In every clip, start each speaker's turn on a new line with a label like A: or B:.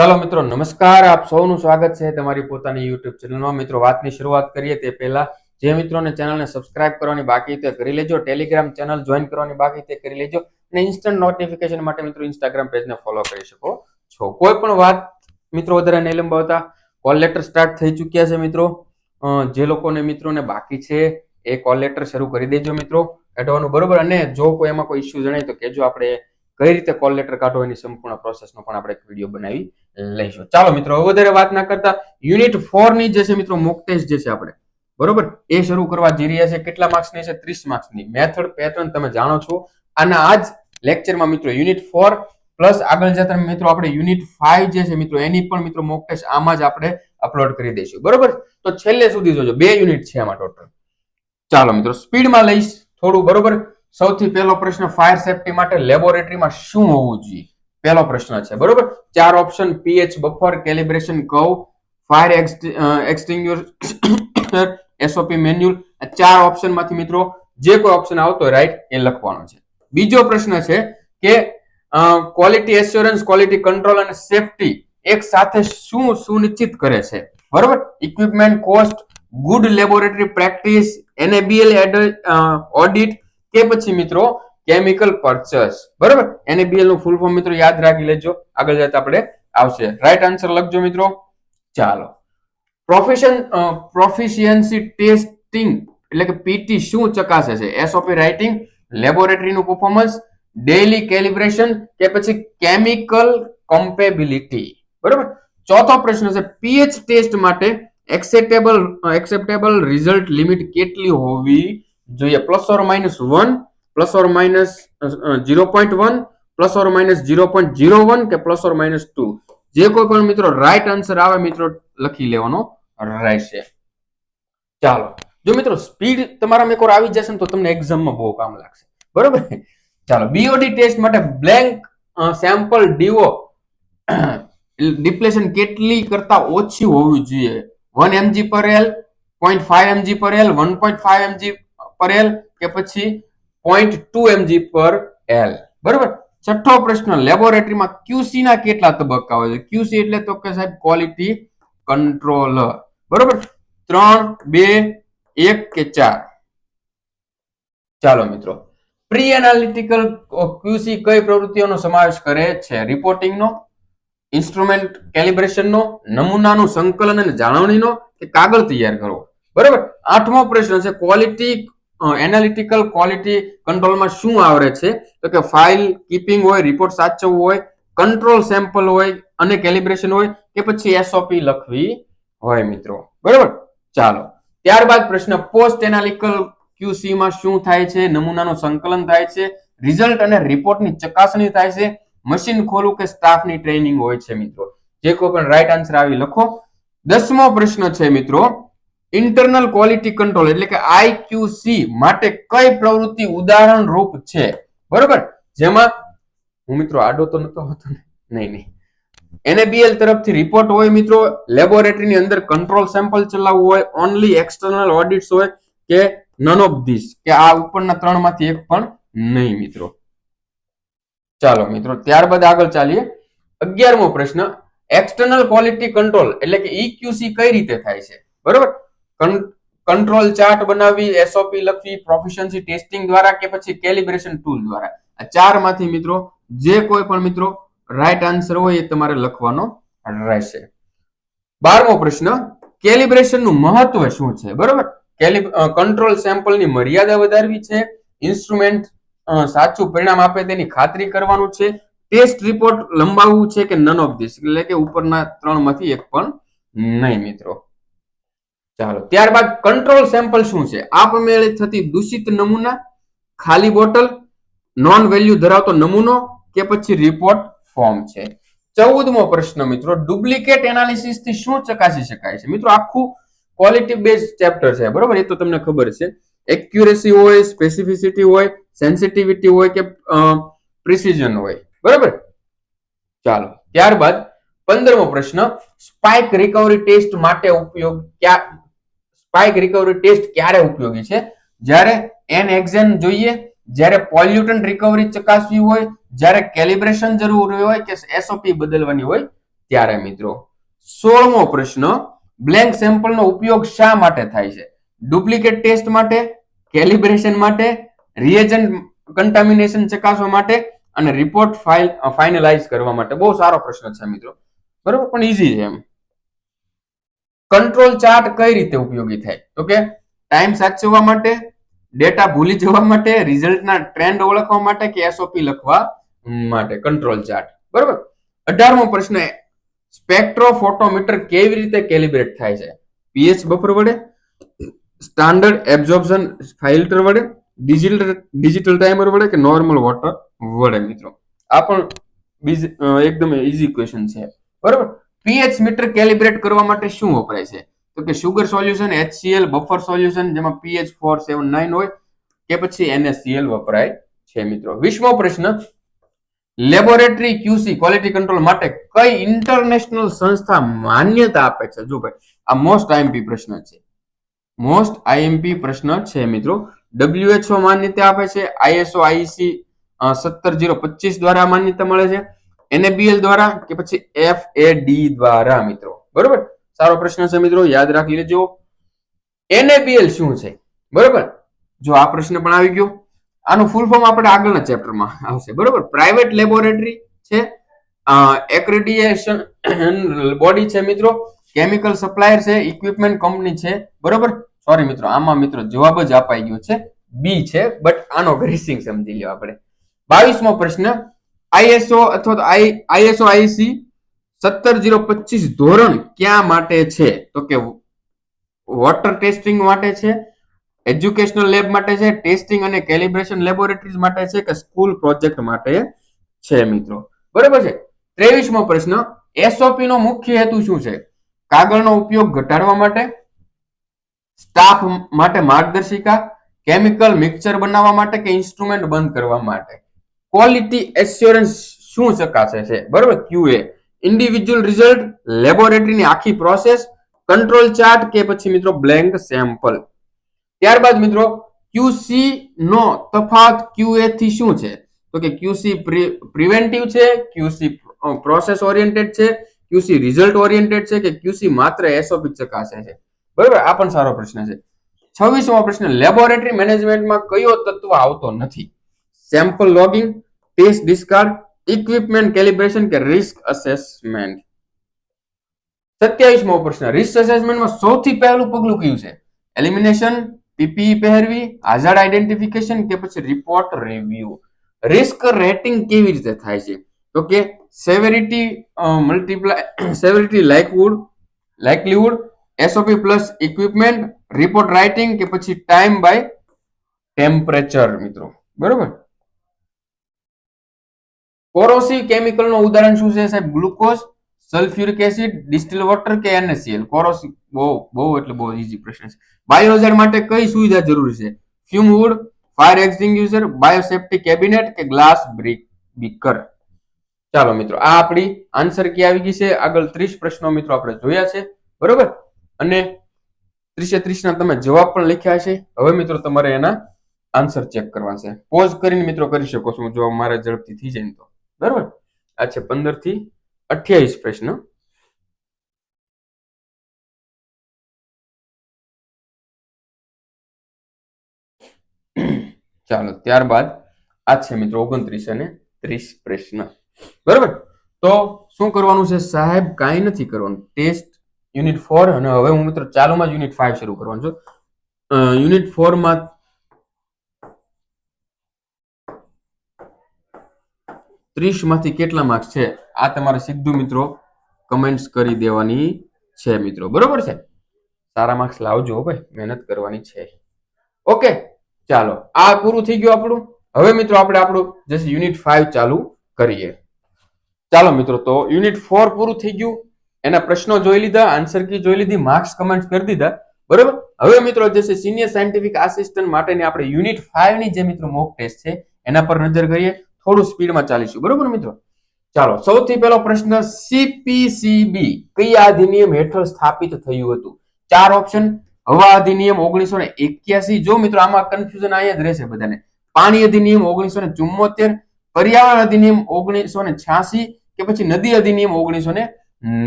A: ચાલો મિત્રો, નમસ્કાર. આપ સૌનું સ્વાગત છે તમારી પોતાની યુટ્યુબ ચેનલમાં મિત્રો, વાતની શરૂઆત કરીએ તે પહેલા જે મિત્રોને ચેનલને સબસ્ક્રાઇબ કરવાની બાકી તે કરી લેજો. ટેલિગ્રામ ચેનલ જોઈન કરવાની બાકી તે કરી લેજો. અને ઇન્સ્ટન્ટ નોટિફિકેશન માટે મિત્રો ઇન્સ્ટાગ્રામ પેજને ફોલો કરી શકો છો. કોઈ પણ વાત મિત્રો વધારે નહીં લંબાવતા. કોલ લેટર સ્ટાર્ટ થઈ ચૂક્યા છે મિત્રો. જે લોકોને મિત્રોને બાકી છે એ કોલ લેટર શરૂ કરી દેજો મિત્રો. કાઢવાનું બરોબર. અને જો કોઈ એમાં કોઈ ઇસ્યુ જણાય તો કેજો આપણે કઈ રીતે કોલ લેટર કાઢો એની સંપૂર્ણ પ્રોસેસનો પણ આપણે એક વીડિયો બનાવી લઈશું ચાલો મિત્રો વધારે વાત ના કરતા યુનિટ ફોરની જે છે મિત્રો મોક ટેસ્ટ જે છે આપણે. બરોબર? એ શરૂ કરવા જઈ રહ્યા છે. કેટલા માર્ક્સની છે? ત્રીસ માર્ક્સની મેથડ પેટર્ન તમે જાણો છો. અને આ જ લેક્ચરમાં મિત્રો યુનિટ ફોર પ્લસ આગળ જતા મિત્રો, આપણે યુનિટ ફાઈવ જે છે મિત્રો, એની પણ મિત્રો મોક ટેસ્ટ આમાં જ આપણે અપલોડ કરી દઈશું. બરોબર? તો છેલ્લે સુધી જોજો. બે યુનિટ છે આમાં ટોટલ ચાલો મિત્રો સ્પીડમાં લઈશ થોડું. બરોબર? સૌથી પહેલો પ્રશ્ન ફાયર સેફટી માટે લેબોરેટરીમાં શું હોવું જોઈએ? પહેલો પ્રશ્ન છે, બરોબર? ચાર ઓપ્શન પીએચ, બફર કેલિબ્રેશન કવ ફાયર એક્સટિંગ્યુશર એસઓપી મેન્યુઅલ આ ચાર ઓપ્શનમાંથી મિત્રો, જે કોઈ ઓપ્શન આવતો રાઈટ એ લખવાનો છે. બીજો પ્રશ્ન છે કે ક્વોલિટી એસ્યોરન્સ ક્વોલિટી કંટ્રોલ અને સેફટી એક સાથે શું સુનિશ્ચિત કરે છે? બરોબર? Equipment cost good laboratory practice NABL audit કે પછી મિત્રો કેમિકલ પરચેસ બરોબર? એનએબીએલનું ફૂલ ફોર્મ મિત્રો યાદ રાખી લેજો. આગળ જતા આપણે આવશે. રાઈટ આન્સર લખજો મિત્રો. ચાલો. પ્રોફેશન પ્રોફિશિયન્સી ટેસ્ટિંગ એટલે કે પીટી શું ચકાસે છે? એસઓપી રાઇટિંગ લેબોરેટરીનું પરફોર્મન્સ ડેઇલી કેલિબ્રેશન કે પછી કેમિકલ કમ્પેબિલિટી બરોબર? ચોથો પ્રશ્ન છે પીએચ ટેસ્ટ માટે એક્સેપ્ટેબલ એક્સેપ્ટેબલ રિઝલ્ટ લિમિટ કેટલી હોવી જોઈએ? Plus or minus one plus or minus zero point one, plus or minus zero point zero one કે પ્લસ ઓર માઇનસ ટુ? જે કોઈ પણ મિત્રો રાઈટ આન્સર આવે, મિત્રો લખી લેવાનો રહેશે. ચાલો. જો મિત્રો સ્પીડ તમારા એક વાર આવી જશે ને તો તમને એક્ઝામમાં બહુ કામ લાગશે. બરોબર? ચાલો. બીઓડી ટેસ્ટ માટે બ્લેન્ક સેમ્પલ ડીઓ ડિપ્લેશન કેટલી કરતા ઓછી હોવી જોઈએ? One mg per L point five mg per L one point five mg per L કે પછી point two mg per L બરોબર? છઠ્ઠો પ્રશ્ન લેબોરેટરીમાં ક્યુસી ના કેટલા તબક્કા હોય છે? ક્યુસી એટલે તો કે સાહેબ ક્વોલિટી કંટ્રોલર બરોબર? ત્રણ, બે, એક કે ચાર? ચાલો મિત્રો. પ્રી એનાલિટિકલ ક્યુસી કઈ પ્રવૃત્તિઓનો સમાવેશ કરે છે? રિપોર્ટિંગનો ઇન્સ્ટ્રુમેન્ટ કેલિબ્રેશનનો નમૂનાનું સંકલન અને જાળવણીનો કે કાગળ તૈયાર કરવો? બરાબર? આઠમો પ્રશ્ન છે ક્વોલિટી એનાલિટિકલ ક્વોલિટી કંટ્રોલમાં શું આવરે છે? તો કે ફાઇલ કીપિંગ હોય રિપોર્ટ સાચવવું હોય કંટ્રોલ સેમ્પલ હોય અને કેલિબ્રેશન હોય કે પછી એસઓપી લખવી હોય મિત્રો. બરાબર? ચાલો. ત્યારબાદ પ્રશ્ન પોસ્ટ એનાલિકલ ક્યુસીમાં શું થાય છે? નમૂનાનું સંકલન થાય છે. રિઝલ્ટ અને રિપોર્ટની ચકાસણી થાય છે. મશીન ખોલવું કે સ્ટાફની ટ્રેનિંગ હોય છે મિત્રો. જે કોઈ પણ રાઈટ આન્સર આવી લખો. દસમો પ્રશ્ન છે મિત્રો. ઇન્ટરનલ ક્વોલિટી કંટ્રોલ એટલે કે આઈક્યુસી માટે કઈ પ્રવૃત્તિ ઉદાહરણ રૂપ છે? બરોબર? જેમાં, હું મિત્રો આડો તો નતો હોતો નહીં નહીં. એનએબીએલ તરફથી રિપોર્ટ હોય મિત્રો લેબોરેટરીની અંદર કંટ્રોલ સેમ્પલ ચલાવવું હોય ઓનલી એક્સટર્નલ ઓડિટ્સ હોય કે નન ઓફ ધીસ કે આ ઉપરના ત્રણમાંથી એક પણ નહીં મિત્રો. ચાલો મિત્રો, ત્યારબાદ આગળ ચાલીએ. અગિયારમો પ્રશ્ન એક્સટર્નલ ક્વોલિટી કંટ્રોલ એટલે કે ઈક્યુસી કઈ રીતે થાય છે? બરોબર? કંટ્રોલ ચાર્ટ બનાવી એસઓપી લખવી પ્રોફિશન્સી ટેસ્ટિંગ દ્વારા કે પછી કેલિબ્રેશન ટૂલ દ્વારા. આ ચારમાંથી મિત્રો, જે કોઈ પણ મિત્રો રાઈટ આન્સર હોય એ તમારે લખવાનો રહેશે. બારમો પ્રશ્ન કેલિબ્રેશનનું મહત્વ શું છે? બરોબર? કંટ્રોલ સેમ્પલની મર્યાદા વધારવી છે ઇન્સ્ટ્રુમેન્ટ સાચું પરિણામ આપે તેની ખાતરી કરવાનું છે ટેસ્ટ રિપોર્ટ લંબાવવું છે કે નન ઓફ ધીસ એટલે કે ઉપરના ત્રણમાંથી એક પણ નહીં, મિત્રો. ચાલો, ત્યારબાદ કંટ્રોલ સેમ્પલ શું છે? આપમેળે થતી દૂષિત નમૂના, ખાલી બોટલ નોન વેલ્યુ ધરાવતો નમૂનો કે પછી રિપોર્ટ ફોર્મ છે. ચૌદમો પ્રશ્ન મિત્રો ડુપ્લિકેટ એનાલિસિસથી શું ચકાસી શકાય છે? મિત્રો, આખું ક્વોલિટી બેઝ ચેપ્ટર છે, બરોબર? એ તો તમને ખબર છે. એક્યુરેસી હોય સ્પેસિફિસિટી હોય સેન્સિટિવિટી હોય કે પ્રિસિઝન હોય. બરાબર? ચાલો, ત્યારબાદ પંદરમો પ્રશ્ન સ્પાઇક રિકવરી ટેસ્ટ માટે ઉપયોગ ક્યાં સ્પાઇક રિકવરી ટેસ્ટ ક્યારે ઉપયોગી છે? જ્યારે એન એક્ઝેન જોઈએ, જ્યારે પોલ્યુટન રિકવરી ચકાસવી હોય, જ્યારે કેલિબ્રેશન જરૂરી હોય કે એસઓપી બદલવાની હોય, ત્યારે મિત્રો, સોળમો પ્રશ્ન બ્લેન્ક સેમ્પલનો ઉપયોગ શા માટે થાય છે? ડુપ્લિકેટ ટેસ્ટ માટે કેલિબ્રેશન માટે રિએજન્ટ કન્ટામિનેશન ચકાસવા માટે અને રિપોર્ટ ફાઇલ ફાઇનલાઇઝ કરવા માટે? બહુ સારો પ્રશ્ન છે મિત્રો. બરોબર? પણ ઈઝી છે એમ. કંટ્રોલ ચાર્ટ કઈ રીતે ઉપયોગી થાય? તો કે ટાઈમ સાચવવા માટે ડેટા ભૂલી જવા માટે રિઝલ્ટના ટ્રેન્ડ ઓળખવા માટે કે એસઓપી લખવા માટે? કંટ્રોલ ચાર્ટ બરોબર? અઢારમો પ્રશ્ન સ્પેક્ટ્રોફોટોમીટર કેવી રીતે કેલિબ્રેટ થાય છે? પીએચ બફર વડે સ્ટાન્ડર્ડ એબ્ઝોર્પ્શન ફિલ્ટર વડે ડિજિટલ ડિજિટલ ટાઈમર વડે કે નોર્મલ વોટર વડે મિત્રો? આ પણ બીજ એકદમ ઈઝી ક્વેશ્ચન છે. બરોબર? પીએચ મીટર કેલિબ્રેટ કરવા માટે શું વપરાય છે? તો કે sugar solution HCl buffer solution જેમાં પીએચ ફોર સેવન નાઇન હોય, કે પછી NaCl વપરાય છે મિત્રો. વીસમો પ્રશ્ન લેબોરેટરી ક્યુસી ક્વોલિટી કંટ્રોલ માટે કઈ ઇન્ટરનેશનલ સંસ્થા માન્યતા આપે છે? જો ભાઈ, આ મોસ્ટ આઈએમપી પ્રશ્ન છે. મોસ્ટ આઈએમપી પ્રશ્ન છે મિત્રો. WHO માન્યતા આપે છે. આઈએસઓ આઈસી સત્તર, જીરો, પચીસ દ્વારા માન્યતા મળે છે. એનએબીએલ દ્વારા કે પછી એફએડી દ્વારા, મિત્રો? બરોબર? સારો પ્રશ્ન છે, મિત્રો. યાદ રાખી લેજો એનએબીએલ શું છે? બરોબર? જો આ પ્રશ્ન પણ આવી ગયો. આનું ફૂલ ફોર્મ આપણે આગળના ચેપ્ટરમાં આવશે. બરોબર? પ્રાઇવેટ લેબોરેટરી છે. એક્રેડિએશન બોડી છે, મિત્રો. કેમિકલ સપ્લાયર છે ઇક્વિપમેન્ટ કંપની છે. બરોબર? સોરી મિત્રો. આમાં, મિત્રો, જવાબ જ અપાઈ ગયો છે. બી છે બટ આનો ગ્રેસિંગ સમજી લ્યો આપણે. બાવીસમો પ્રશ્ન. આઈએસઓ અથવા તો આઈએસઓ, આઈસી સત્તર જીરો પચીસ ધોરણ ક્યાં માટે છે? તો કે વોટર ટેસ્ટિંગ માટે છે, એજ્યુકેશનલ લેબ માટે છે, ટેસ્ટિંગ અને કેલિબ્રેશન લેબોરેટરીઝ માટે છે કે સ્કૂલ પ્રોજેક્ટ માટે છે મિત્રો? બરાબર છે? ત્રેવીસમો પ્રશ્ન એસઓપી નો મુખ્ય હેતુ શું છે? કાગળનો ઉપયોગ ઘટાડવા માટે, સ્ટાફ માટે માર્ગદર્શિકા, કેમિકલ મિક્સર બનાવવા માટે કે ઇન્સ્ટ્રુમેન્ટ બંધ કરવા માટે? ક્વોલિટી એસ્યોરન્સ શું ચકાસે છે? બરોબર? ક્યુએ ઇન્ડિવિજ્યુઅલ રિઝલ્ટ લેબોરેટરીની આખી પ્રોસેસ કંટ્રોલ ચાર્ટ કે પછી મિત્રો બ્લેન્ક સેમ્પલ ત્યારબાદ મિત્રો ક્યુસી નો તફાવત ક્યુએ થી શું છે? તો કે ક્યુસી પ્રિવેન્ટિવ છે ક્યુસી પ્રોસેસ ઓરિએન્ટેડ છે ક્યુસી રિઝલ્ટ ઓરિએન્ટેડ છે, કે ક્યુસી માત્ર એસઓપી ચકાસે છે. બરોબર? આ પણ સારો પ્રશ્ન છે. છવ્વીસમો પ્રશ્ન લેબોરેટરી મેનેજમેન્ટમાં કયો તત્વ આવતો નથી? Sample logging test discard equipment calibration કે રિસ્ક અસેસમેન્ટ સત્યાવીસમો પ્રશ્ન. રિસ્ક અસેસમેન્ટમાં સૌથી પહેલું પગલું કયું છે? એલિમિનેશન પીપીઈ પહેરવી હાઝાર્ડ આઈડેન્ટિફિકેશન કે પછી રિપોર્ટ રિવ્યુ રિસ્ક રેટિંગ કેવી રીતે થાય છે? તો કે severity multiply severity likelihood likelihood SOP plus equipment report writing કે પછી ટાઈમ બાય ટેમ્પરેચર મિત્રો. બરોબર? કોરોસિવ કેમિકલનું ઉદાહરણ શું છે સાહેબ? Glucose, sulphuric acid, distil water કે એનએસીએલ? કોરોસિવ બહુ બહુ એટલે બહુ ઈઝી પ્રશ્ન છે. બાયોહજાર્ડ માટે કઈ સુવિધા જરૂરી છે? Fume wood, fire extinguisher, biosafety cabinet કે ગ્લાસ બ્રિક, બીકર? ચાલો મિત્રો, આ આપણી આન્સર કી આવી ગઈ છે. આગળ ત્રીસ પ્રશ્નો મિત્રો આપણે જોયા છે. બરોબર? અને ત્રીસે ત્રીસના તમે જવાબ પણ લખ્યા છે. હવે મિત્રો તમારે એના આન્સર ચેક કરવા છે. પોઝ કરીને મિત્રો કરી શકો છો. જો મારે ઝડપથી થઈ જાય તો. બરોબર? આ છે પંદરથી અઠ્યાવીસ પ્રશ્ન. ચાલો, ત્યારબાદ આ છે મિત્રો ઓગણત્રીસ અને ત્રીસ પ્રશ્ન. બરોબર? તો શું કરવાનું છે સાહેબ? કાંઈ નથી કરવાનું. ટેસ્ટ યુનિટ ફોર અને હવે હું મિત્રો ચાલુમાં જ યુનિટ ફાઈવ શરૂ કરવાનું છું. યુનિટ ફોરમાં ત્રીસમાંથી કેટલા માર્ક્સ છે? આ તમારે સીધું મિત્રો કમેન્ટ્સ કરી દેવાની છે મિત્રો. બરોબર છે? સારા માર્ક્સ લાવજો ભાઈ. મહેનત કરવાની છે. ઓકે ચાલો. આ પૂરું થઈ ગયું આપણું. હવે મિત્રો આપણે આપણું જશે યુનિટ ફાઈવ ચાલુ કરીએ. ચાલો મિત્રો, તો યુનિટ ફોર પૂરું થઈ ગયું. એના પ્રશ્નો જોઈ લીધા આન્સર કી જોઈ લીધી માર્ક્સ કમેન્ટ કરી દીધા. બરોબર? હવે મિત્રો જે સિનિયર સાયન્ટિફિક આસિસ્ટન્ટ માટેની આપણે યુનિટ ફાઈવની જે મિત્રો મોક ટેસ્ટ છે, એના પર નજર કરીએ. થોડું સ્પીડમાં ચાલીશું. બરોબર મિત્રો? ચાલો, સૌથી પહેલો પ્રશ્ન સીપીસીબી કયા અધિનિયમ હેઠળ સ્થાપિત થયું હતું? ચાર ઓપ્શન હવા અધિનિયમ ઓગણીસો ને એક્યાસી. જો મિત્રો આમાં કન્ફ્યુઝન અહીંયા જ રહેશે બધાને. પાણી અધિનિયમ ઓગણીસો ને ચુમ્મોતેર પર્યાવરણ અધિનિયમ ઓગણીસો ને છ્યાસી કે પછી નદી અધિનિયમ ઓગણીસો ને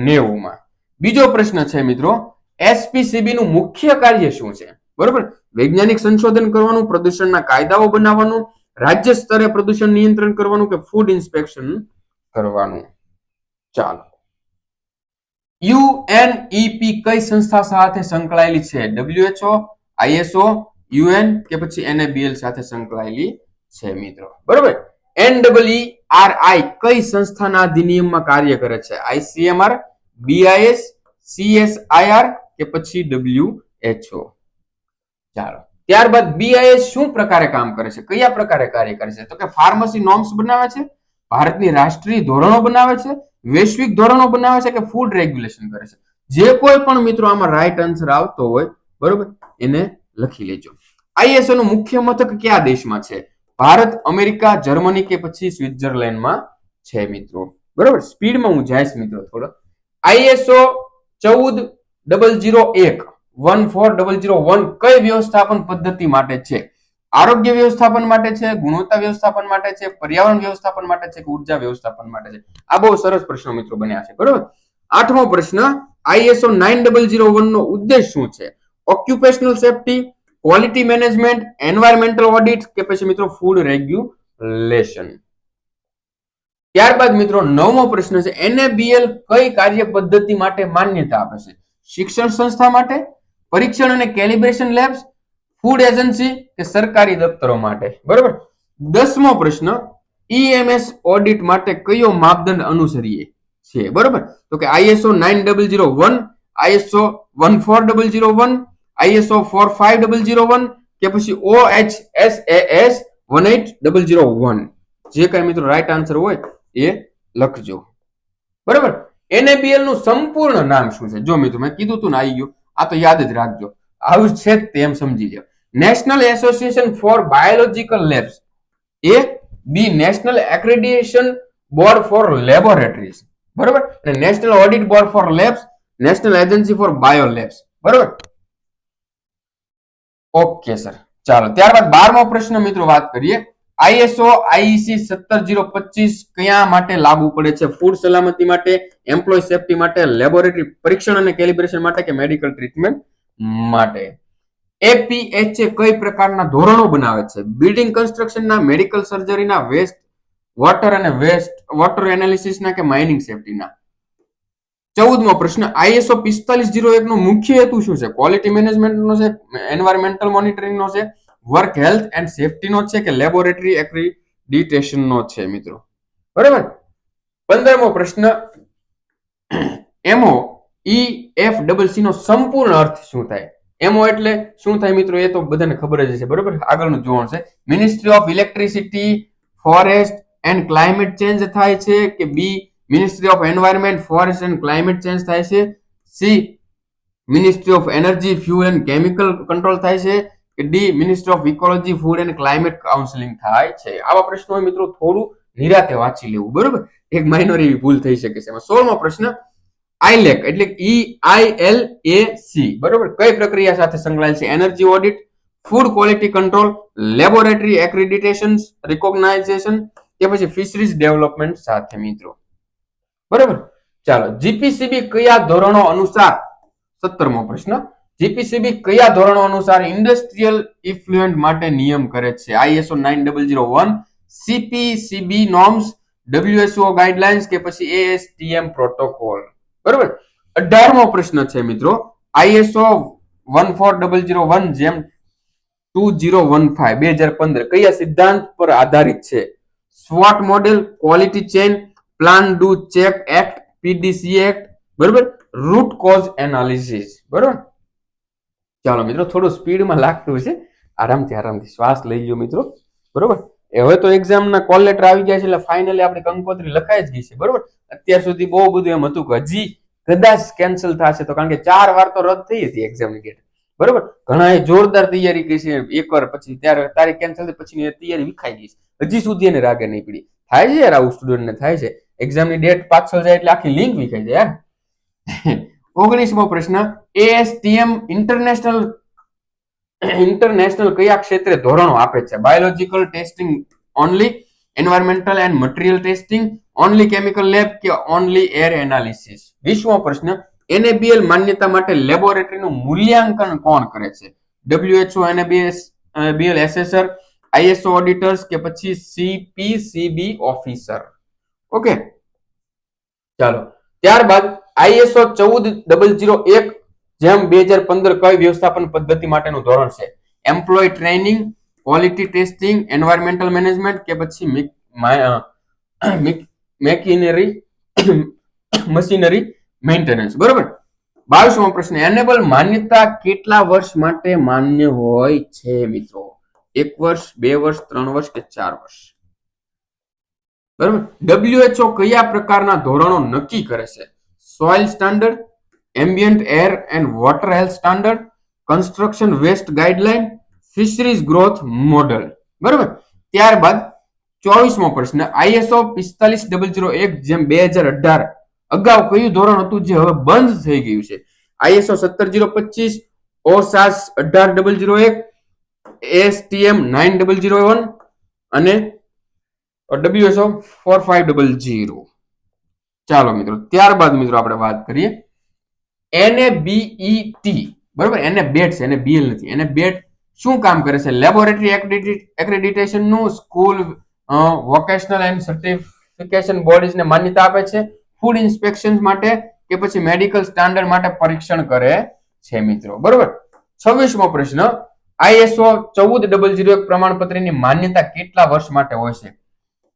A: નેવુંમાં. બીજો પ્રશ્ન છે મિત્રો એસપીસીબી નું મુખ્ય કાર્ય શું છે? બરોબર? વૈજ્ઞાનિક સંશોધન કરવાનું, પ્રદૂષણના કાયદાઓ બનાવવાનું રાજ્ય સ્તરે પ્રદૂષણ નિયંત્રણ કરવાનું કે ફૂડ ઇન્સ્પેક્શન કરવાનું. ચાલો. યુએનઈપી કઈ સંસ્થા સાથે સંકળાયેલી છે? ડબ્લ્યુએચઓ આઈએસઓ યુએન કે પછી એનએબીએલ સાથે સંકળાયેલી છે મિત્રો. બરોબર? એનડબલઈ આર આઈ કઈ સંસ્થાના અધિનિયમમાં કાર્ય કરે છે? આઈસીએમઆર બીઆઈએસ સીએસઆઈઆર કે પછી ડબ્લ્યુએચઓ ચાલો. ત્યારબાદ બીઆઈએસ શું પ્રકારે કામ કરે છે? કયા પ્રકારે કાર્ય કરે છે? તો કે ફાર્મસી નોર્મ્સ બનાવે છે, ભારતની રાષ્ટ્રીય ધોરણો બનાવે છે, વૈશ્વિક ધોરણો બનાવે છે કે ફૂડ રેગ્યુલેશન કરે છે? જે કોઈ પણ મિત્રો આમાં રાઈટ આન્સર આવતો હોય, બરોબર? એને લખી લેજો. આઈએસઓ નું મુખ્ય મથક કયા દેશમાં છે? ભારત, અમેરિકા, જર્મની કે પછી સ્વિટ્ઝરલેન્ડમાં છે મિત્રો. બરોબર? સ્પીડમાં હું જઈશ મિત્રો થોડો. આઈએસઓ ચૌદ ડબલ જીરો એક. One four double zero one કઈ વ્યવસ્થાપન પદ્ધતિ માટે છે? આરોગ્ય વ્યવસ્થાપન માટે છે, ગુણવત્તા વ્યવસ્થાપન માટે છે, પર્યાવરણ વ્યવસ્થાપન માટે છે કે ઊર્જા વ્યવસ્થાપન માટે છે? આ બહુ સરસ પ્રશ્નો મિત્રો બન્યા છે, બરોબર? આઠમો પ્રશ્ન, ISO nine double zero one નો ઉદ્દેશ શું છે? Occupational safety quality management environmental audit કે પછી મિત્રો ફૂડ રેગ્યુલેશન ત્યારબાદ મિત્રો નવમો પ્રશ્ન છે એનએબીએલ કઈ કાર્ય પદ્ધતિ માટે માન્યતા આપે છે? શિક્ષણ સંસ્થા માટે પરીક્ષણ અને કેલિબ્રેશન લેબ્સ ફૂડ એજન્સી કે સરકારી દફતરો માટે. બરોબર? દસમો પ્રશ્ન ઈએમએસ ઓડિટ માટે કયો માપદંડ અનુસરીએ છે? બરોબર? તો કે ISO nine double zero one ISO one four double zero one ISO four five double zero one કે પછી O H S A S one eight double zero one જે કઈ મિત્રો રાઈટ આન્સર હોય એ લખજો. બરાબર? એનએબીએલનું સંપૂર્ણ નામ શું છે? જો મિત્રો મેં કીધું તું ને આવી ગયું. આ તો યાદ જ રાખજો. આવું છે જ તે એમ સમજી લો national association for biological labs A B national accreditation board for laboratories બરોબર? અને national audit board for labs national agency for bio labs બરોબર? ઓકે સર ચાલો, ત્યારબાદ બારમો પ્રશ્ન મિત્રો વાત કરીએ. આઈએસઓ આઈસી સત્તર જીરો પચીસ કયા માટે લાગુ પડે છે? ફૂડ સલામતી માટે, એમ્પ્લોય સેફટી માટે, લેબોરેટરી પરીક્ષણ અને કેલિબ્રેશન માટે કે મેડિકલ ટ્રીટમેન્ટ માટે? એપીએચએ કઈ પ્રકારના ધોરણો બનાવે છે? બિલ્ડિંગ કન્સ્ટ્રક્શનના, મેડિકલ સર્જરીના, વેસ્ટ વોટર અને વેસ્ટ વોટર એનાલિસિસના કે માઇનિંગ સેફટીના? ચૌદમો પ્રશ્ન, આઈએસઓ પિસ્તાલીસ જીરો એકનો મુખ્ય હેતુ શું છે? ક્વોલિટી મેનેજમેન્ટનો છે એન્વાયરમેન્ટલ મોનિટરિંગનો છે વર્ક હેલ્થ એન્ડ સેફટીનો છે કે લેબોરેટરી એક્રિડિટેશન નો છે મિત્રો? બરાબર? પંદરમો પ્રશ્ન. MO E F double C નો સંપૂર્ણ અર્થ શું થાય? એમઓ એટલે શું થાય મિત્રો? એ તો બધાને ખબર જ છે બરાબર? આગળનું જોવાનું છે. Ministry of electricity forest and climate change થાય છે કે B ministry of environment forest and climate change થાય છે. C ministry of energy fuel and chemical control થાય છે. D minister of ecology food and climate counselling થાય છે. આવા પ્રશ્નો મિત્રો, થોડું નિરાતે વાંચી લેવું, બરોબર? એક માઇનોર એવી ભૂલ થઈ શકે છે. સોળમો પ્રશ્ન આઈલેક એટલે ઈ આઈ એલ એ સી બરોબર? કઈ પ્રક્રિયા સાથે સંકળાયેલ છે? Energy audit food quality control laboratory accreditation recognisation કે પછી ફિશરીઝ ડેવલપમેન્ટ સાથે મિત્રો. બરોબર? ચાલો જીપીસીબી કયા ધોરણો અનુસાર સત્તરમો પ્રશ્ન જીપીસીબી કયા ધોરણો અનુસાર ઇન્ડસ્ટ્રીયલ ઇફ્લુએન્ટ માટે નિયમ કરે છે? ISO nine double zero one CPCB norms WSO guidelines કે પછી એએસટીએમ પ્રોટોકોલ બરોબર? અઢારમો પ્રશ્ન છે મિત્રો. ISO one four double zero one જેમ ટુ જીરો વન ફાઈવ, બે હજાર પંદર, કયા સિદ્ધાંત પર આધારિત છે? સ્વોટ model quality chain plan do check act PDC act બરોબર? રૂટ કોઝ એનાલિસિસ બરોબર? ચાલો મિત્રો, થોડું સ્પીડમાં લાગતું છે આરામથી આરામથી. શ્વાસ લઈ લો મિત્રો. બરોબર? હવે તો એક્ઝામના કોલ લેટર આવી ગયા છે, એટલે ફાઇનલી આપણી કંકોત્રી લખાઈ જ ગઈ છે. બરોબર? અત્યાર સુધી બહુ બધું એમ હતું કે હજી કદાચ કેન્સલ થશે તો, કારણ કે ચાર વાર તો રદ થઈ હતી એક્ઝામની ડેટ બરોબર? ઘણા જોરદાર તૈયારી કરી છે. એક વાર પછી ત્યારે તારીખ કેન્સલ થઈ, પછી તૈયારી વિખાઈ ગઈ છે. હજી સુધી એને રાગે નહીં પડી. થાય છે યાર આવું સ્ટુડન્ટને થાય છે. એક્ઝામની ડેટ પાછળ જાય એટલે આખી લિંક વિખાઈ જાય યાર. ઓગણીસમો પ્રશ્ન એએસટીએમ ઇન્ટરનેશનલ ઇન્ટરનેશનલ કયા ક્ષેત્રે ધોરણો આપે છે? Biological testing only environmental and material testing only chemical lab કે ઓનલી એર એનાલિસિસ વીસમો પ્રશ્ન એનએબીએલ માન્યતા માટે લેબોરેટરીનું મૂલ્યાંકન કોણ કરે છે? WHO NABS BL assessor ISO auditors કે પછી સીપીસીબી ઓફિસર ઓકે ચાલો. ત્યારબાદ આઈએસઓ ચૌદ ડબલ જીરો એક, જેમ બે હજાર પંદર કઈ વ્યવસ્થાપન પદ્ધતિ માટેનું ધોરણ છે? Employ training quality testing environmental management કે પછી મેકિનરી મશીનરી મેન્ટેનન્સ બરોબર? બાવીસમો પ્રશ્ન એનેબલ માન્યતા કેટલા વર્ષ માટે માન્ય હોય છે મિત્રો? એક વર્ષ, બે વર્ષ, ત્રણ વર્ષ કે ચાર વર્ષ? બરોબર? ડબ્લ્યુએચઓ કયા પ્રકારના ધોરણો નક્કી કરે છે? Soil standard, ambient air and water health standard, construction waste guideline fisheries growth model. બરોબર? ત્યારબાદ ચોવીસમો પ્રશ્ન આઈએસઓ પિસ્તાલીસ ડબલ જીરો એક જેમ બે હજાર અઢાર. અગાઉ કયું ધોરણ હતું જે હવે બંધ થઈ ગયું છે? આઈએસઓ સત્તર જીરો પચીસ, ઓસાસ અઢાર ડબલ જીરો એક, STM nine double zero one અને WSO four five double zero ચાલો મિત્રો, ત્યારબાદ મિત્રો આપણે વાત કરીએ. એને બીઈટી બરોબર? એને બેટ છે, એને બીએલ નથી. એને બેટ શું કામ કરે છે? લેબોરેટરી એક્રેડિટેશનનું સ્કૂલ વોકેશનલ એન્ડ સર્ટિફિકેશન બોડીઝને માન્યતા આપે છે. ફૂડ ઇન્સ્પેક્શન માટે કે પછી મેડિકલ સ્ટાન્ડર્ડ માટે પરીક્ષણ કરે છે મિત્રો, બરોબર? છવ્વીસમો પ્રશ્ન આઈએસઓ ચૌદ ડબલ જીરો એક પ્રમાણપત્રની માન્યતા કેટલા વર્ષ માટે હોય છે?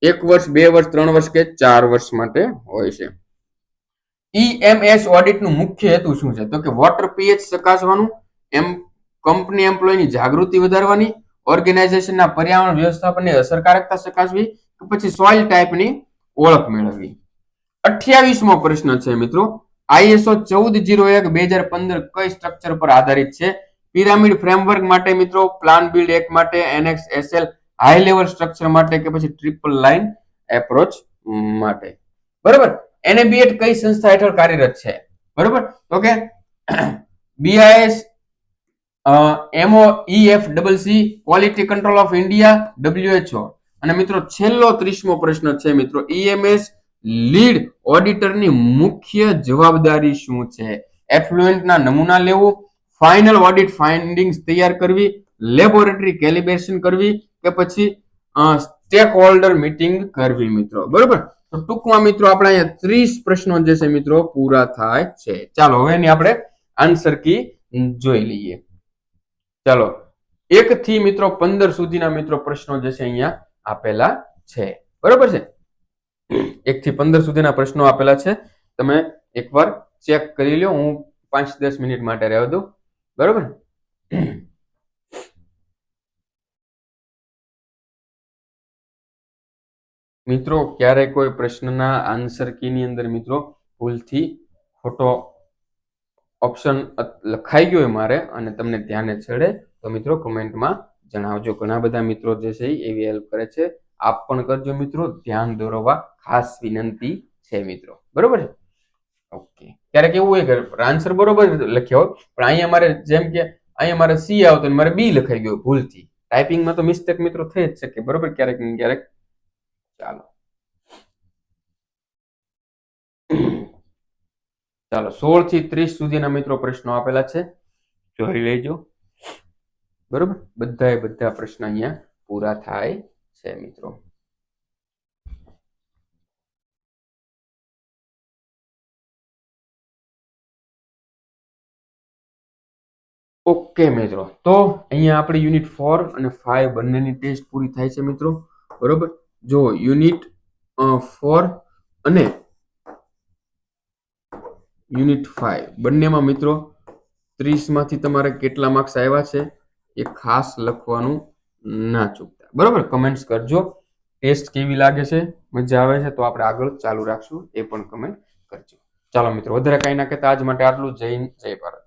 A: એક વર્ષ, બે વર્ષ, ત્રણ વર્ષ કે ચાર વર્ષ માટે હોય છે. ઈએમએસ ઓડિટનું મુખ્ય હેતુ શું છે? તો કે વોટર પીએચ ચકાસવાનું, એમ કંપની એમ્પ્લોયની જાગૃતિ વધારવાની ઓર્ગેનાઇઝેશનના પર્યાવરણ વ્યવસ્થાપનની અસરકારકતા ચકાસવી પછી સોઇલ ટાઈપની ઓળખ મેળવવી. અઠ્યાવીસમો પ્રશ્ન છે મિત્રો. આઈએસઓ ચૌદ જીરો એક બે હજાર પંદર કઈ સ્ટ્રક્ચર પર આધારિત છે? પિરામિડ ફ્રેમવર્ક માટે મિત્રો પ્લાન બિલ્ડ એક માટે NX SL high level structure માટે કે પછી ટ્રિપલ લાઇન એપ્રોચ માટે. બરોબર? એનએબીએટ કઈ સંસ્થા હેઠળ કાર્યરત છે? બરોબર? તો કે BIS MO EF double C quality control of India WHO અને મિત્રો, છેલ્લો ત્રીસમો પ્રશ્ન છે, મિત્રો. ઈએમએસ લીડ ઓડિટરની મુખ્ય જવાબદારી શું છે? એફ્લુએન્ટના નમૂના લેવું ફાઇનલ ઓડિટ ફાઇન્ડિંગ્સ તૈયાર કરવી લેબોરેટરી કેલિબ્રેશન કરવી કે પછી સ્ટેક હોલ્ડર મીટિંગ કરવી મિત્રો. બરોબર? તો ટૂંકમાં મિત્રો આપણે અહીંયા ત્રીસ પ્રશ્નો જે છે મિત્રો પૂરા થાય છે. ચાલો, હવે એની આપણે આન્સર કી જોઈ લઈએ. ચાલો એક થી મિત્રો પંદર સુધીના મિત્રો પ્રશ્નો જે છે અહીંયા આપેલા છે. બરોબર છે? એક થી પંદર સુધીના પ્રશ્નો આપેલા છે. તમે એકવાર ચેક કરી લો હું પાંચ દસ મિનિટ માટે રહેવા દઉં. બરોબર? મિત્રો ક્યારેય કોઈ પ્રશ્નના આન્સર કીની અંદર મિત્રો, ભૂલથી ખોટો ઓપ્શન લખાઈ ગયો હોય મારે અને તમને ધ્યાને છેડે, તો મિત્રો કમેન્ટમાં જણાવજો. ઘણા બધા મિત્રો જે છે એવી હેલ્પ કરે છે. આપ પણ કરજો મિત્રો. ધ્યાન દોરવા ખાસ વિનંતી છે મિત્રો. બરોબર છે? ઓકે. ક્યારેક એવું હોય કે આન્સર બરોબર લખ્યો હોય, પણ અહીંયા મારે જેમ કે અહીંયા મારે સી આવતો મારે બી લખાઈ ગયો ભૂલથી. ટાઈપિંગમાં તો મિસ્ટેક મિત્રો થઈ જ શકે. બરોબર? ક્યારેક ક્યારેક ચાલો. ચાલો, સોળથી ત્રીસ સુધીના મિત્રો પ્રશ્નો આપેલા છે. જોઈ લેજો. બરોબર? બધા બધા પ્રશ્ન અહીંયા પૂરા થાય છે, મિત્રો. ઓકે, મિત્રો. તો અહીંયા આપણી યુનિટ ફોર અને ફાઈવ બંનેની ટેસ્ટ પૂરી થાય છે, મિત્રો. બરોબર? જો યુનિટ ફોર અને યુનિટ ફાઈવ. બંનેમાં મિત્રો ત્રીસમાંથી તમારે કેટલા માર્ક્સ આવ્યા છે એ ખાસ લખવાનું ના ચૂકતા. બરાબર? કમેન્ટ્સ કરજો. ટેસ્ટ કેવી લાગે છે? મજા આવે છે? તો આપણે આગળ ચાલુ રાખશું. એ પણ કમેન્ટ કરજો. ચાલો મિત્રો, વધારે કાંઈ ના કહેતા. આજ માટે આટલું. જય જય ભારત.